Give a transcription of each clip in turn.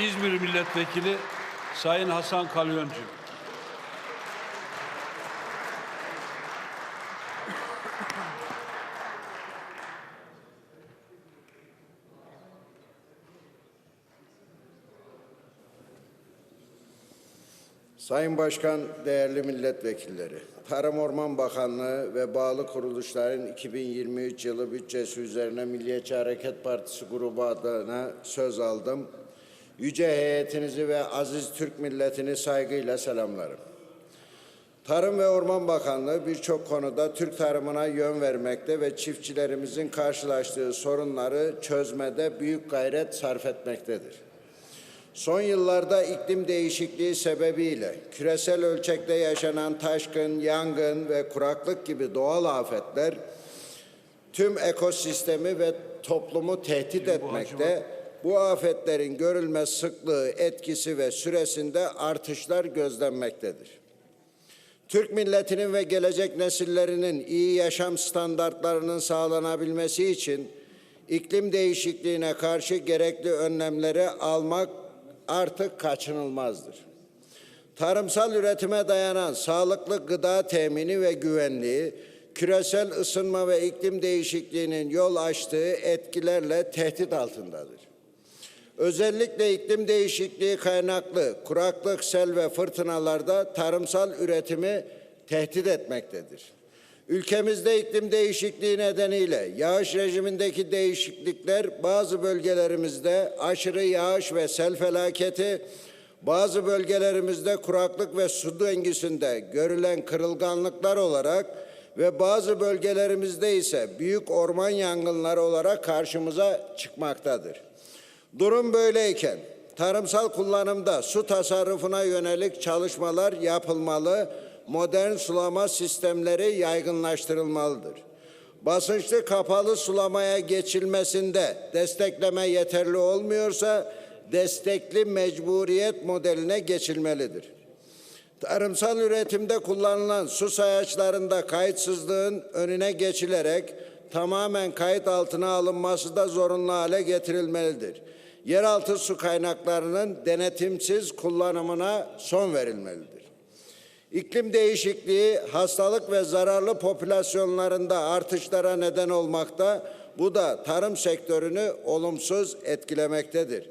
İzmir Milletvekili Sayın Hasan Kalyoncu. Sayın Başkan, değerli milletvekilleri, Tarım Orman Bakanlığı ve bağlı kuruluşların 2023 yılı bütçesi üzerine Milliyetçi Hareket Partisi grubu adına söz aldım. Yüce heyetinizi ve aziz Türk milletini saygıyla selamlarım. Tarım ve Orman Bakanlığı birçok konuda Türk tarımına yön vermekte ve çiftçilerimizin karşılaştığı sorunları çözmede büyük gayret sarf etmektedir. Son yıllarda iklim değişikliği sebebiyle küresel ölçekte yaşanan taşkın, yangın ve kuraklık gibi doğal afetler tüm ekosistemi ve toplumu tehdit etmekte. Bu afetlerin görülme sıklığı, etkisi ve süresinde artışlar gözlenmektedir. Türk milletinin ve gelecek nesillerinin iyi yaşam standartlarının sağlanabilmesi için iklim değişikliğine karşı gerekli önlemleri almak artık kaçınılmazdır. Tarımsal üretime dayanan sağlıklı gıda temini ve güvenliği, küresel ısınma ve iklim değişikliğinin yol açtığı etkilerle tehdit altındadır. Özellikle iklim değişikliği kaynaklı kuraklık, sel ve fırtınalarda tarımsal üretimi tehdit etmektedir. Ülkemizde iklim değişikliği nedeniyle yağış rejimindeki değişiklikler bazı bölgelerimizde aşırı yağış ve sel felaketi, bazı bölgelerimizde kuraklık ve su dengesinde görülen kırılganlıklar olarak ve bazı bölgelerimizde ise büyük orman yangınları olarak karşımıza çıkmaktadır. Durum böyleyken tarımsal kullanımda su tasarrufuna yönelik çalışmalar yapılmalı, modern sulama sistemleri yaygınlaştırılmalıdır. Basınçlı kapalı sulamaya geçilmesinde destekleme yeterli olmuyorsa destekli mecburiyet modeline geçilmelidir. Tarımsal üretimde kullanılan su sayaçlarında kayıtsızlığın önüne geçilerek tamamen kayıt altına alınması da zorunlu hale getirilmelidir. Yeraltı su kaynaklarının denetimsiz kullanımına son verilmelidir. İklim değişikliği hastalık ve zararlı popülasyonlarında artışlara neden olmakta. Bu da tarım sektörünü olumsuz etkilemektedir.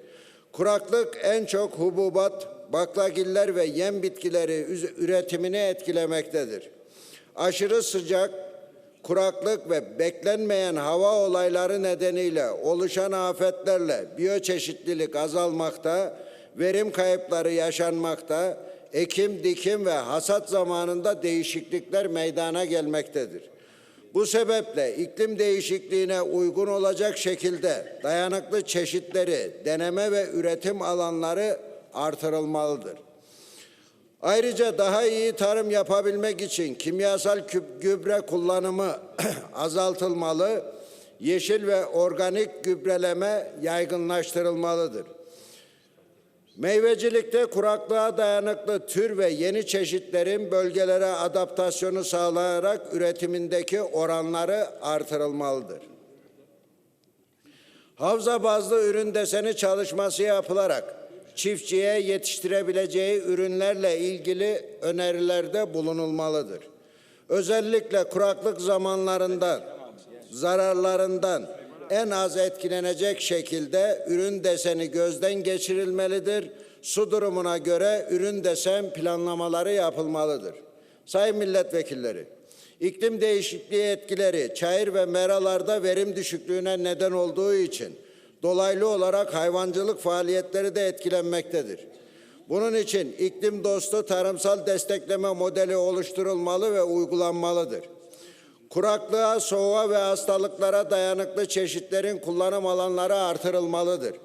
Kuraklık en çok hububat, baklagiller ve yem bitkileri üretimini etkilemektedir. Aşırı sıcak, kuraklık ve beklenmeyen hava olayları nedeniyle oluşan afetlerle biyoçeşitlilik azalmakta, verim kayıpları yaşanmakta, ekim, dikim ve hasat zamanında değişiklikler meydana gelmektedir. Bu sebeple iklim değişikliğine uygun olacak şekilde dayanıklı çeşitleri, deneme ve üretim alanları artırılmalıdır. Ayrıca daha iyi tarım yapabilmek için kimyasal gübre kullanımı azaltılmalı, yeşil ve organik gübreleme yaygınlaştırılmalıdır. Meyvecilikte kuraklığa dayanıklı tür ve yeni çeşitlerin bölgelere adaptasyonu sağlanarak üretimindeki oranları artırılmalıdır. Havza bazlı ürün deseni çalışması yapılarak çiftçiye yetiştirebileceği ürünlerle ilgili önerilerde bulunulmalıdır. Özellikle kuraklık zamanlarında zararlarından en az etkilenecek şekilde ürün deseni gözden geçirilmelidir. Su durumuna göre ürün desen planlamaları yapılmalıdır. Sayın milletvekilleri, iklim değişikliği etkileri çayır ve meralarda verim düşüklüğüne neden olduğu için dolaylı olarak hayvancılık faaliyetleri de etkilenmektedir. Bunun için iklim dostu tarımsal destekleme modeli oluşturulmalı ve uygulanmalıdır. Kuraklığa, soğuğa ve hastalıklara dayanıklı çeşitlerin kullanım alanları artırılmalıdır.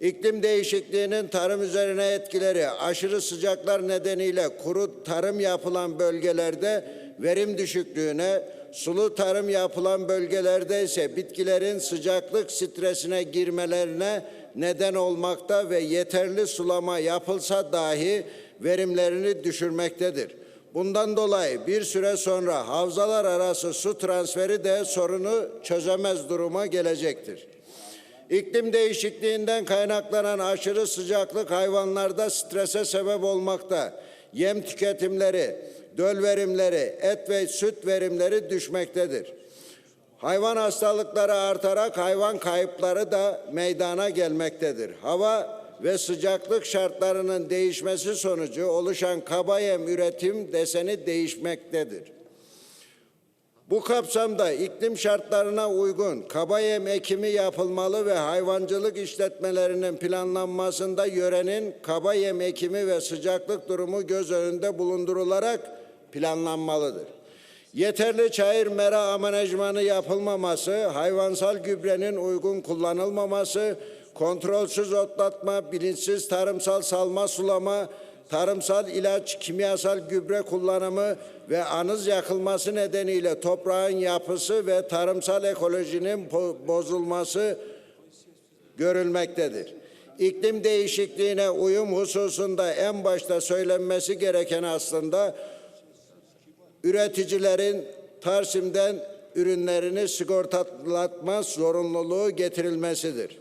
İklim değişikliğinin tarım üzerine etkileri, aşırı sıcaklar nedeniyle kuru tarım yapılan bölgelerde verim düşüklüğüne, sulu tarım yapılan bölgelerde ise bitkilerin sıcaklık stresine girmelerine neden olmakta ve yeterli sulama yapılsa dahi verimlerini düşürmektedir. Bundan dolayı bir süre sonra havzalar arası su transferi de sorunu çözemez duruma gelecektir. İklim değişikliğinden kaynaklanan aşırı sıcaklık hayvanlarda strese sebep olmakta. Yem tüketimleri, döl verimleri, et ve süt verimleri düşmektedir. Hayvan hastalıkları artarak hayvan kayıpları da meydana gelmektedir. Hava ve sıcaklık şartlarının değişmesi sonucu oluşan kaba yem üretim deseni değişmektedir. Bu kapsamda iklim şartlarına uygun kaba yem ekimi yapılmalı ve hayvancılık işletmelerinin planlanmasında yörenin kaba yem ekimi ve sıcaklık durumu göz önünde bulundurularak planlanmalıdır. Yeterli çayır mera amenajmanı yapılmaması, hayvansal gübrenin uygun kullanılmaması, kontrolsüz otlatma, bilinçsiz tarımsal salma sulama, tarımsal ilaç, kimyasal gübre kullanımı ve anız yakılması nedeniyle toprağın yapısı ve tarımsal ekolojinin bo- bozulması görülmektedir. İklim değişikliğine uyum hususunda en başta söylenmesi gereken aslında üreticilerin Tarsim'den ürünlerini sigortalatma zorunluluğu getirilmesidir.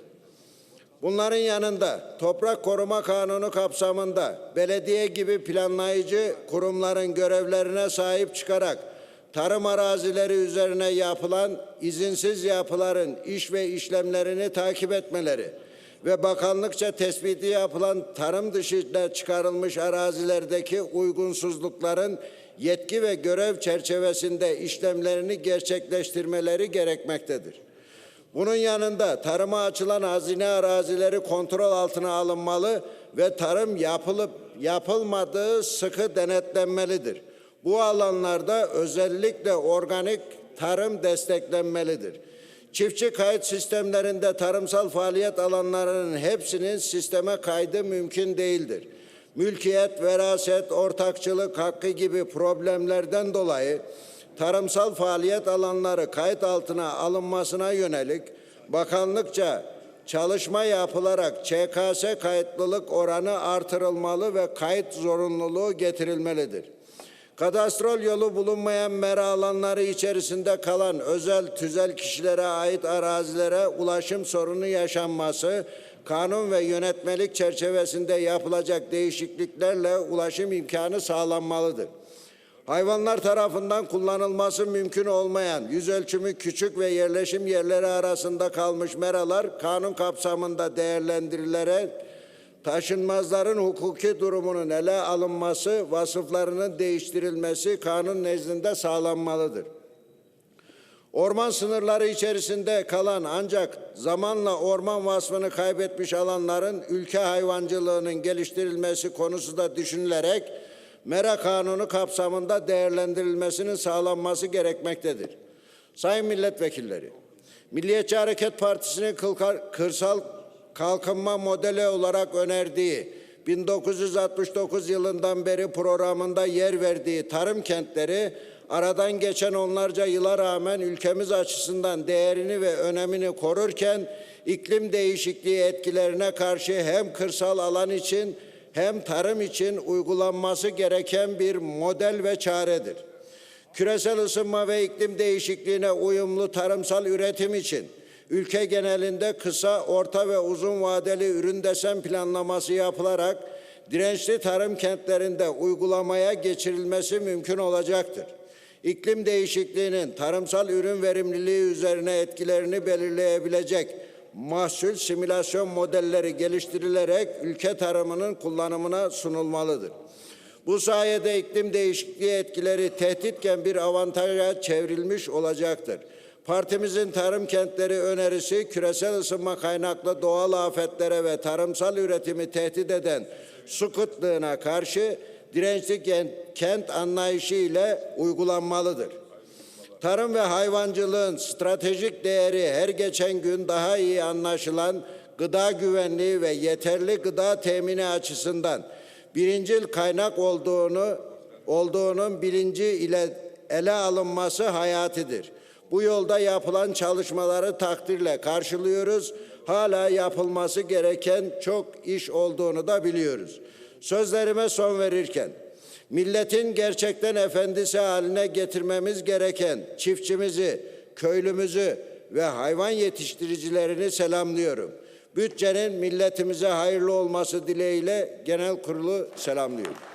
Bunların yanında Toprak Koruma Kanunu kapsamında belediye gibi planlayıcı kurumların görevlerine sahip çıkarak tarım arazileri üzerine yapılan izinsiz yapıların iş ve işlemlerini takip etmeleri ve bakanlıkça tespiti yapılan tarım dışında çıkarılmış arazilerdeki uygunsuzlukların yetki ve görev çerçevesinde işlemlerini gerçekleştirmeleri gerekmektedir. Bunun yanında tarıma açılan hazine arazileri kontrol altına alınmalı ve tarım yapılıp yapılmadığı sıkı denetlenmelidir. Bu alanlarda özellikle organik tarım desteklenmelidir. Çiftçi kayıt sistemlerinde tarımsal faaliyet alanlarının hepsinin sisteme kaydı mümkün değildir. Mülkiyet, veraset, ortakçılık hakkı gibi problemlerden dolayı tarımsal faaliyet alanları kayıt altına alınmasına yönelik bakanlıkça çalışma yapılarak ÇKS kayıtlılık oranı artırılmalı ve kayıt zorunluluğu getirilmelidir. Kadastrol yolu bulunmayan mera alanları içerisinde kalan özel tüzel kişilere ait arazilere ulaşım sorunu yaşanması, kanun ve yönetmelik çerçevesinde yapılacak değişikliklerle ulaşım imkanı sağlanmalıdır. Hayvanlar tarafından kullanılması mümkün olmayan yüz ölçümü küçük ve yerleşim yerleri arasında kalmış meralar kanun kapsamında değerlendirilerek taşınmazların hukuki durumunun ele alınması, vasıflarının değiştirilmesi kanun nezdinde sağlanmalıdır. Orman sınırları içerisinde kalan ancak zamanla orman vasfını kaybetmiş alanların ülke hayvancılığının geliştirilmesi konusu da düşünülerek Mera Kanunu kapsamında değerlendirilmesinin sağlanması gerekmektedir. Sayın milletvekilleri, Milliyetçi Hareket Partisi'nin kırsal kalkınma modeli olarak önerdiği 1969 yılından beri programında yer verdiği tarım kentleri aradan geçen onlarca yıla rağmen ülkemiz açısından değerini ve önemini korurken iklim değişikliği etkilerine karşı hem kırsal alan için hem tarım için uygulanması gereken bir model ve çaredir. Küresel ısınma ve iklim değişikliğine uyumlu tarımsal üretim için ülke genelinde kısa, orta ve uzun vadeli ürün desen planlaması yapılarak dirençli tarım kentlerinde uygulamaya geçirilmesi mümkün olacaktır. İklim değişikliğinin tarımsal ürün verimliliği üzerine etkilerini belirleyebilecek mahsul simülasyon modelleri geliştirilerek ülke tarımının kullanımına sunulmalıdır. Bu sayede iklim değişikliği etkileri tehditken bir avantaja çevrilmiş olacaktır. Partimizin tarım kentleri önerisi küresel ısınma kaynaklı doğal afetlere ve tarımsal üretimi tehdit eden su kıtlığına karşı dirençli kent, kent anlayışı ile uygulanmalıdır. Tarım ve hayvancılığın stratejik değeri her geçen gün daha iyi anlaşılan gıda güvenliği ve yeterli gıda temini açısından birincil kaynak olduğunu olduğunun bilinci ile ele alınması hayatidir. Bu yolda yapılan çalışmaları takdirle karşılıyoruz. Hala yapılması gereken çok iş olduğunu da biliyoruz. Sözlerime son verirken milletin gerçekten efendisi haline getirmemiz gereken çiftçimizi, köylümüzü ve hayvan yetiştiricilerini selamlıyorum. Bütçenin milletimize hayırlı olması dileğiyle genel kurulu selamlıyorum.